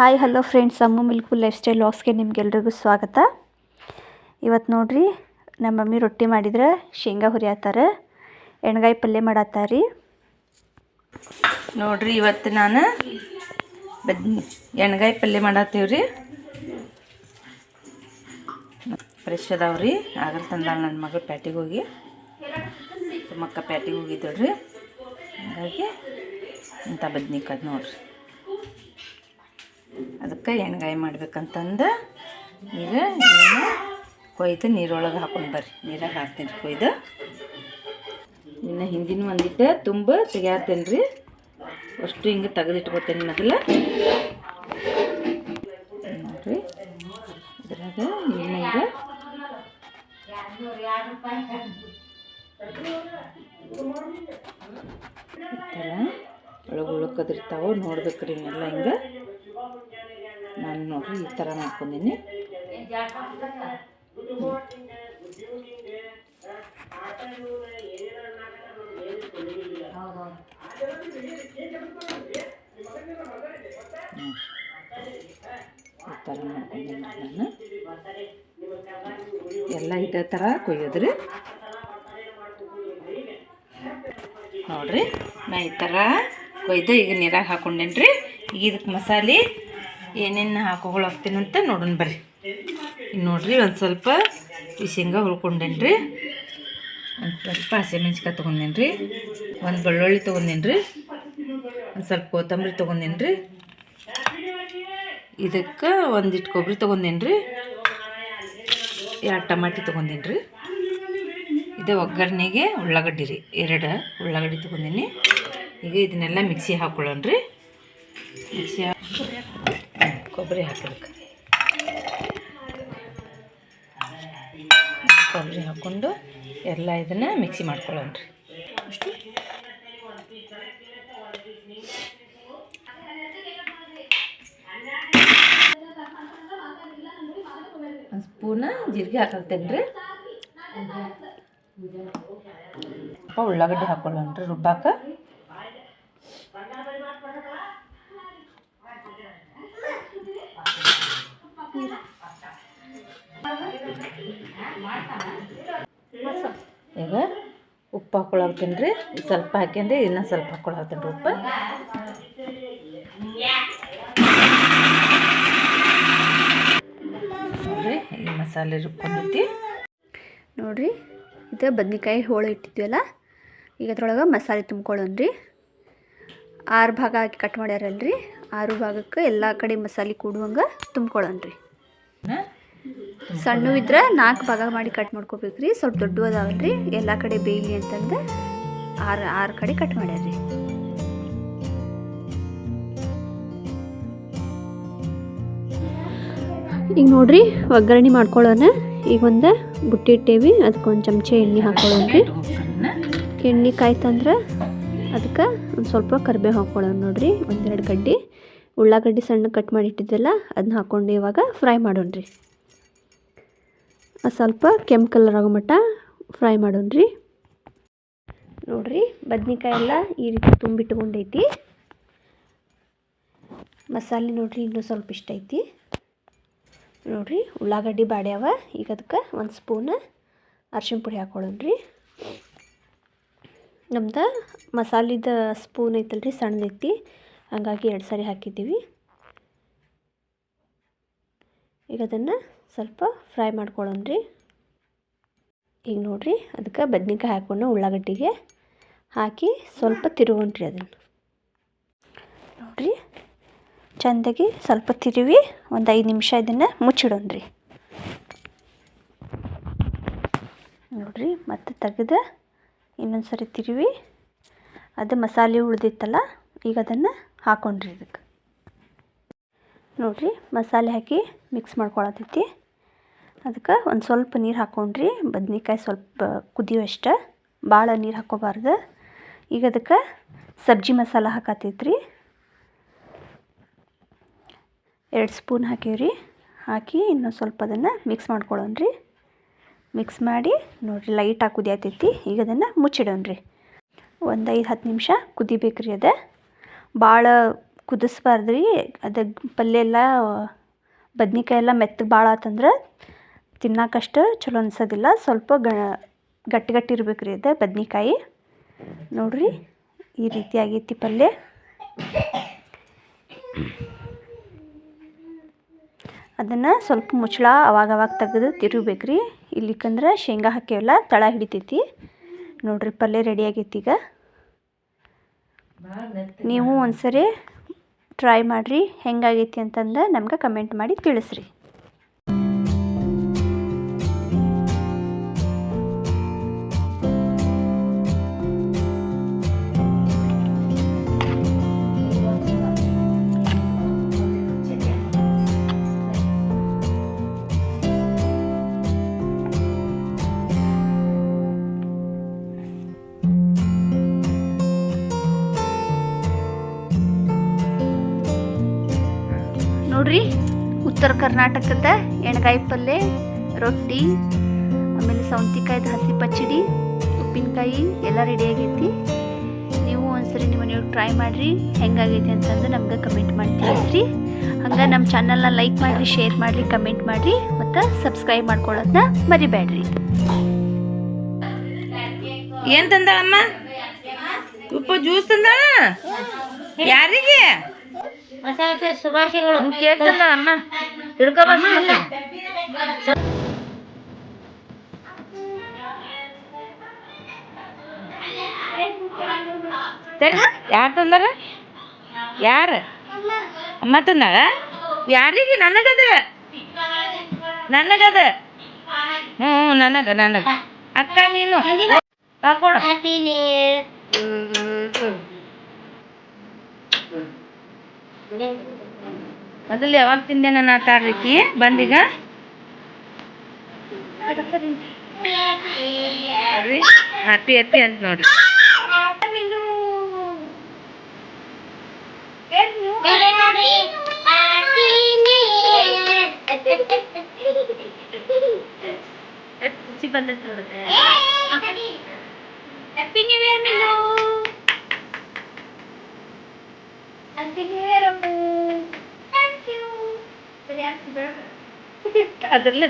Hi, hello friends Ammu milk lifestyle ವಾಕ್ಸ್ಗೆ ನಿಮ್ಗೆಲ್ರಿಗೂ ಸ್ವಾಗತ. ಇವತ್ತು ನೋಡ್ರಿ, ನಮ್ಮ ಮಮ್ಮಿ ರೊಟ್ಟಿ ಮಾಡಿದ್ರೆ ಶೇಂಗಾ ಹುರಿಯತ್ತಾರ ಎಣ್ಗಾಯಿ ಪಲ್ಯ ಮಾಡತ್ತಾರಿ ನೋಡ್ರಿ ಇವತ್ತು ನಾನು ಬದ್ನಿ ಎಣ್ಗಾಯಿ ಪಲ್ಯ ಮಾಡತ್ತೀವ್ರಿ ಫ್ರೆಶ್ ಅದಾವ್ರಿ. ಆಗಲ್ ತಂದಾಳ ನನ್ನ ಮಗಳು ಪ್ಯಾಟಿಗೆ ಹೋಗಿ. ಮಕ್ಕ ಪ್ಯಾಟಿಗೆ ಹೋಗಿದ್ದಳ್ರಿ. ಹಾಗಾಗಿ ಇಂಥ ಬದ್ನಿಕಾಯಿ ನೋಡ್ರಿ. ಅದಕ್ಕೆ ಎಣ್ಗಾಯಿ ಮಾಡ್ಬೇಕಂತಂದು ಈಗ ಇದನ್ನು ಕೊಯ್ದು ನೀರೊಳಗೆ ಹಾಕೊಂಡು ಬರ್ರಿ. ನೀರಾಗ ಹಾಕ್ತೀನಿ ಕೊಯ್ದು. ಇನ್ನು ಹಿಂದಿನ ಒಂದಿಟ್ಟು ತುಂಬ ತೆಗ್ಯಾತೇನೆ ರೀ ಅಷ್ಟು ಹಿಂಗೆ ತೆಗೆದಿಟ್ಕೋತೇನೆ ಮೊದಲು. ನೋಡ್ರಿ, ಇದ್ರಾಗ ಇನ್ನು ಈಗ ಈ ಥರ ಒಳಗೆ ಉಳ್ಕದಿರ್ತಾವೆ ನೋಡ್ಬೇಕ್ರಿ ಇವನ್ನೆಲ್ಲ ಹಿಂಗೆ. ನಾನು ನೋಡ್ರಿ ಈ ಥರ ಮಾಡ್ಕೊಂಡೀನಿ ಈ ಥರ ನಾನು. ಎಲ್ಲ ಇದೇ ಥರ ಕೊಯ್ಯೋದ್ರಿ. ನೋಡ್ರಿ ನಾ ಈ ಥರ ಕೊಯ್ದು ಈಗ ನೀರಾಗ ಹಾಕೊಂಡೇನಿ ರೀ ಈಗ ಇದಕ್ಕೆ ಮಸಾಲೆ ಏನೇನು ಹಾಕೋಗಳಾಗ್ತೀನಿ ಅಂತ ನೋಡೋಣ ಬರ್ರಿ. ನೋಡ್ರಿ ಒಂದು ಸ್ವಲ್ಪ ಈ ಶೇಂಗಾ ಹುರ್ಕೊಂಡೇನಿ ರೀ ಒಂದು ಸ್ವಲ್ಪ ಹಸಿಮೆಣ್ಸಿಕಾಯಿ ತೊಗೊಂಡೇನಿ ರೀ ಒಂದು ಬೆಳ್ಳುಳ್ಳಿ ತೊಗೊಂಡೇನಿ ರೀ ಒಂದು ಸ್ವಲ್ಪ ಕೊತ್ತಂಬರಿ ತೊಗೊಂಡೇನಿ ರೀ ಇದಕ್ಕೆ ಒಂದಿಟ್ಟು ಕೊಬ್ಬರಿ ತೊಗೊಂಡೇನಿ ರೀ ಎರಡು ಟಮಾಟಿ ತೊಗೊಂಡೇನಿ ರೀ ಇದು ಒಗ್ಗರಣೆಗೆ ಉಳ್ಳಾಗಡ್ಡಿ ರೀ. ಎರಡು ಉಳ್ಳಾಗಡ್ಡಿ ತೊಗೊಂಡೀನಿ. ಈಗ ಇದನ್ನೆಲ್ಲ ಮಿಕ್ಸಿ ಹಾಕ್ಕೊಳ್ಳೋಣ ರೀ ಮಿಕ್ಸಿ ಕೊಬ್ಬರಿ ಹಾಕಬೇಕು. ಕೊಬ್ಬರಿ ಹಾಕ್ಕೊಂಡು ಎಲ್ಲ ಇದನ್ನು ಮಿಕ್ಸಿ ಮಾಡ್ಕೊಳ್ಳೋಣ ರೀ. ಅಷ್ಟು? ಒಂದು ಸ್ಪೂನ ಜೀರಿಗೆ ಹಾಕಲ್ತೇನೆ ರೀ. ಉಳ್ಳಾಗಡ್ಡಿ ಹಾಕೊಳ್ಳೋಣ ರೀ, ರುಬ್ಬಾಕ. ಈಗ ಉಪ್ಪು ಹಾಕೊಳತ್ತೀನಿ ರೀ. ಸ್ವಲ್ಪ ಹಾಕ್ಯಂಡ್ರಿ ಇನ್ನೂ ಸ್ವಲ್ಪ ಹಾಕೊಳತ್ತೀನಿ ರೀ ಉಪ್ಪು. ನೋಡ್ರಿ, ಈ ಮಸಾಲೆ ರುಬ್ಕೊಂಡೈತಿ ನೋಡ್ರಿ, ಇದು ಬದ್ನಿಕಾಯಿ ಹೋಳು ಇಟ್ಟಿದ್ವಲ್ಲ, ಈಗ ಅದ್ರೊಳಗೆ ಮಸಾಲೆ ತುಂಬ್ಕೊಳ್ಳೋಣ ರೀ. ಆರು ಭಾಗ ಹಾಕಿ ಕಟ್ ಮಾಡ್ಯಾರಲ್ರಿ, ಆರು ಭಾಗಕ್ಕೆ ಎಲ್ಲ ಕಡೆ ಮಸಾಲೆ ಕೂಡುವಂಗೆ ತುಂಬ್ಕೊಳ್ಳೋಣ ರೀ ಸಣ್ಣ ಇದ್ರೆ ನಾಲ್ಕು ಭಾಗ ಮಾಡಿ ಕಟ್ ಮಾಡ್ಕೋಬೇಕ್ರಿ. ಸ್ವಲ್ಪ ದೊಡ್ಡ ಅದಾವಲ್ರಿ ಎಲ್ಲ ಕಡೆ ಬೇಯಲಿ ಅಂತಂದು ಆರು ಆರು ಕಡೆ ಕಟ್ ಮಾಡ್ಯಾರ್ರಿ. ಈಗ ನೋಡ್ರಿ ಒಗ್ಗರಣೆ ಮಾಡ್ಕೊಳ್ಳೋಣ. ಈಗ ಒಂದು ಬುಟ್ಟಿ ಇಟ್ಟೇವಿ. ಅದಕ್ಕೆ ಒಂದು ಚಮಚ ಎಣ್ಣೆ ಹಾಕೊಳ್ಳೋಣ ರೀ ಎಣ್ಣೆ ಕಾಯ್ತಂದ್ರೆ ಅದಕ್ಕೆ ಒಂದು ಸ್ವಲ್ಪ ಕರಿಬೇವು ಹಾಕ್ಕೊಳ್ಳೋಣ ನೋಡ್ರಿ. ಒಂದೆರಡು ಗಡ್ಡಿ. ಉಳ್ಳಾಗಡ್ಡಿ ಸಣ್ಣ ಕಟ್ ಮಾಡಿಟ್ಟಿದ್ದೆಲ್ಲ ಅದನ್ನ ಹಾಕ್ಕೊಂಡು ಇವಾಗ ಫ್ರೈ ಮಾಡೋಣ ರೀ ಅದು ಸ್ವಲ್ಪ ಕೆಂಪು ಕಲರ್ ಆಗೋ ಮಟ್ಟ ಫ್ರೈ ಮಾಡೋಣ ರೀ ನೋಡ್ರಿ ಬದ್ನಿಕಾಯಿ ಎಲ್ಲ ಈ ರೀತಿ ತುಂಬಿಟ್ಕೊಂಡೈತಿ. ಮಸಾಲೆ ನೋಡ್ರಿ ಇನ್ನೂ ಸ್ವಲ್ಪ ಇಷ್ಟ ಐತಿ. ನೋಡ್ರಿ ಉಳ್ಳಾಗಡ್ಡಿ ಬಾಡ್ಯಾವ ಈಗ ಅದಕ್ಕೆ ಒಂದು ಸ್ಪೂನ್ ಅರ್ಶಿನ ಪುಡಿ ಹಾಕೊಳ್ಳೋಣ ರೀ ನಮ್ದು ಮಸಾಲಿದ ಸ್ಪೂನ್ ಐತಲ್ರಿ, ಸಣ್ಣದೈತಿ. ಹಂಗಾಗಿ ಎರಡು ಸಾರಿ ಹಾಕಿದ್ದೀವಿ. ಈಗ ಅದನ್ನು ಸ್ವಲ್ಪ ಫ್ರೈ ಮಾಡ್ಕೊಳ್ಳೋಣ ರೀ. ಈಗ ನೋಡಿರಿ, ಅದಕ್ಕೆ ಬದ್ನಿಕಾಯಿ ಹಾಕೊಂಡು ಉಳ್ಳಾಗಡ್ಡಿಗೆ ಹಾಕಿ ಸ್ವಲ್ಪ ತಿರುಗೋಣ್ರಿ ಅದನ್ನು. ನೋಡಿರಿ, ಚೆಂದಾಗಿ ಸ್ವಲ್ಪ ತಿರುವಿ ಒಂದು ಐದು ನಿಮಿಷ ಇದನ್ನು ಮುಚ್ಚಿಡೋಣ್ರಿ ನೋಡಿರಿ, ಮತ್ತೆ ತೆಗೆದು ಇನ್ನೊಂದು ಸರಿ ತಿರುವಿ. ಅದು ಮಸಾಲೆ ಉಳಿದಿತ್ತಲ್ಲ, ಈಗ ಅದನ್ನು ಹಾಕೊಂಡ್ರಿ ಇದಕ್ಕೆ. ನೋಡಿರಿ, ಮಸಾಲೆ ಹಾಕಿ ಮಿಕ್ಸ್ ಮಾಡ್ಕೊಳತೈತಿ ಅದಕ್ಕೆ ಒಂದು ಸ್ವಲ್ಪ ನೀರು ಹಾಕೊಂಡ್ರಿ, ಬದ್ನಿಕಾಯಿ ಸ್ವಲ್ಪ ಕುದಿಯುವಷ್ಟು ಭಾಳ ನೀರು ಹಾಕೋಬಾರ್ದು ಈಗ ಅದಕ್ಕೆ ಸಬ್ಜಿ ಮಸಾಲ ಹಾಕತೈತ್ರಿ ಎರಡು ಸ್ಪೂನ್ ಹಾಕೀವ್ರಿ. ಹಾಕಿ ಇನ್ನೊಂದು ಸ್ವಲ್ಪ ಅದನ್ನು ಮಿಕ್ಸ್ ಮಾಡ್ಕೊಳ್ಳೋಣ್ರಿ ಮಿಕ್ಸ್ ಮಾಡಿ ನೋಡಿರಿ ಲೈಟಾಗಿ ಕುದಿಯತೈತಿ ಈಗ ಅದನ್ನು ಮುಚ್ಚಿಡೋಣ್ರಿ. ಒಂದು ಐದು ಹತ್ತು ನಿಮಿಷ ಕುದಿಬೇಕ್ರಿ ಅದು. ಭಾಳ ಕುದಿಸ್ಬಾರ್ದು ರೀ ಅದು ಪಲ್ಯ ಎಲ್ಲ ಬದ್ನಿಕಾಯಿ ಎಲ್ಲ ಮೆತ್ತಗೆ ಭಾಳ ಆತಂದ್ರೆ ತಿನ್ನಕ್ಕಷ್ಟು ಚಲೋ ಅನ್ಸೋದಿಲ್ಲ. ಸ್ವಲ್ಪ ಗಟ್ಟಿ ಗಟ್ಟಿ ಇರ್ಬೇಕು ರೀ ಅದು ಬದ್ನಿಕಾಯಿ. ನೋಡ್ರಿ ಈ ರೀತಿ ಆಗೈತಿ ಪಲ್ಯ. ಅದನ್ನು ಸ್ವಲ್ಪ ಮುಚ್ಚಳ ಅವಾಗ ಅವಾಗ ತೆಗೆದು ತಿರುಗ್ಬೇಕು ರೀ ಇಲ್ಲಿಕಂದ್ರೆ ಶೇಂಗಾ ಹಾಕಿವೆಲ್ಲ ತಳ ಹಿಡಿತೈತಿ. ನೋಡ್ರಿ ಪಲ್ಯ ರೆಡಿ ಆಗೈತಿ ಈಗ. ನೀವು ಒಂದ್ಸರಿ ಟ್ರೈ ಮಾಡಿರಿ. ಹೆಂಗಾಗೈತಿ ಅಂತಂದು ನಮ್ಗೆ ಕಮೆಂಟ್ ಮಾಡಿ ತಿಳಿಸ್ರಿ. ಉತ್ತರ ಕರ್ನಾಟಕದ ಎಣ್ಗಾಯಿ ಪಲ್ಯ ರೊಟ್ಟಿ ಆಮೇಲೆ ಸೌಂತಿಕಾಯ್ದು ಹಸಿ ಪಚ್ಚಡಿ ಉಪ್ಪಿನಕಾಯಿ ಎಲ್ಲ ರೆಡಿ ಆಗೈತಿ. ನೀವು ಒಂದ್ಸರಿ ನಿಮ್ಮ ನೀವು ಟ್ರೈ ಮಾಡಿರಿ ಹೆಂಗಾಗೈತಿ ಅಂತಂದು ನಮ್ಗೆ ಕಮೆಂಟ್ ಮಾಡಿ ತಿಳಿಸ್ರಿ ಹಂಗೆ ನಮ್ಮ ಚಾನಲ್ನ ಲೈಕ್ ಮಾಡಿರಿ ಶೇರ್ ಮಾಡಿರಿ ಕಮೆಂಟ್ ಮಾಡಿರಿ ಮತ್ತು ಸಬ್ಸ್ಕ್ರೈಬ್ ಮಾಡ್ಕೊಳ್ಳೋದನ್ನ ಮರಿಬೇಡ್ರಿ. ಏನ್ ತಂದಾಳಮ್ಮ? ಉಪ್ಪು ಜ್ಯೂಸ್ ತಂದಾಳ? ಯಾರಿಗೆ? ಸುಭಾಷಿಗಳು ಕೇಳ್ತಂದ ಅಮ್ಮ ಹಿಡ್ಕೊ ಯಾರು ತಂದಾರ? ಯಾರು? ಅಮ್ಮ ತಂದಾರ ಯಾರಿಗೆ? ನನಗದ. ನನಗದ. ಹ್ಞೂ ನನಗ ನನಗ. ಅಕ್ಕ ನೀನು. ಹಾಕೊಡು. ಹ್ಞೂ ಮೊದಲು ಯಾವಾಗ ತಿಂದೆ ನನ್ನ ಆಟಾಡ್ಲಿಕ್ಕೆ ಬಂದೀಗ? ಹ್ಯಾಪಿ ಹ್ಯಾಪಿ ಅಂತ ನೋಡ್ರಿ. ಖುಷಿ ಬಂದೈತೆ ನೋಡಿದ್ರೆ happy new year Milu happy new year Ammu thank you ಸರಿ ಆಗ್ತದೆ ಅದರಲ್ಲೇ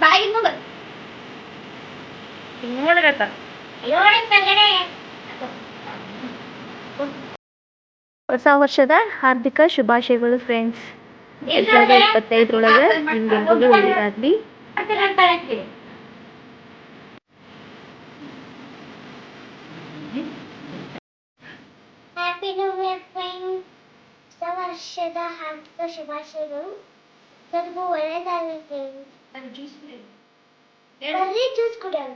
ಬಾಯಿ ಮಗ. ಹೊಸ ವರ್ಷದ ಹಾರ್ದಿಕ ಶುಭಾಶಯಗಳು ಫ್ರೆಂಡ್ಸ್ ಎರಡು ಸಾವಿರದ ಇಪ್ಪತ್ತೈದರೊಳಗೆ ನಿಮ್ಗೆಲ್ರಿಗೂ ಒಳ್ಳೆಯದಾಗಲಿ ಹ್ಯಾಪಿ ನ್ಯೂ ಇಯರ್ ಫ್ರೆಂಡ್ಸ್ ಹೊಸ ವರ್ಷದ ಹಾರ್ದಿಕ ಶುಭಾಶಯಗಳು ಎಲ್ಲರಿಗೂ ಒಳ್ಳೆಯದಾಗಲಿ ಫ್ರೆಂಡ್ಸ್ ಬರ್ರಿ ಜ್ಯೂಸ್ ಕುಡಿಯೋಣ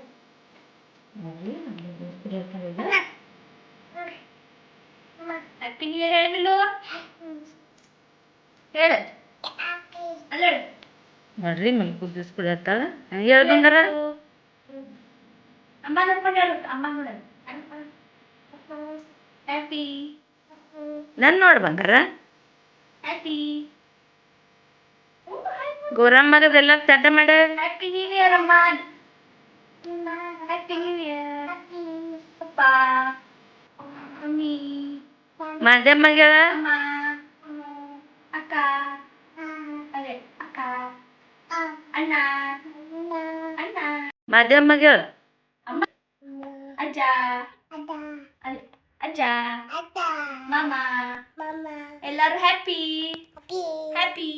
ಹ್ಯಾಪಿ ನ್ಯೂ ಇಯರ್ ಹೇಳಿಲ್ಲ ಹೇಳು ಅಲ್ಲ ನೋಡ್ರಿ ಮಲ್ ಕುದಿಸ್ ಕುಡಿಯತ್ತಾಳ ಹೇಳು ಬಂಗಾರ ಅಮ್ಮ ನೋಡ್ಕೊಂಡು ಹೇಳು ಅಮ್ಮ ನೋಡ ಹ್ಯಾಪಿ ನನ್ನ ನೋಡು ಬಂಗಾರ. ಹ್ಯಾಪಿ ಗೋರಮ್ಮಗದೆಲ್ಲ ಚಟ ಮಾಡ. ಹ್ಯಾಪಿ ನ್ಯೂ ಇಯರ್ ಅಮ್ಮ. Happy new year mummy. ಮಾಧ್ಯಮಗಳ ಅಮ್ಮ. ಅಕ್ಕ. ಅದೇ ಅಕ್ಕ. ಅಣ್ಣ. ಅಣ್ಣ. ಮಾಧ್ಯಮಗಳ ಅಜ್ಜ. ಅ- ಅಜ್ಜ ಮಾಮ ಎಲ್ಲರೂ ಹ್ಯಾಪಿ ಹ್ಯಾಪಿ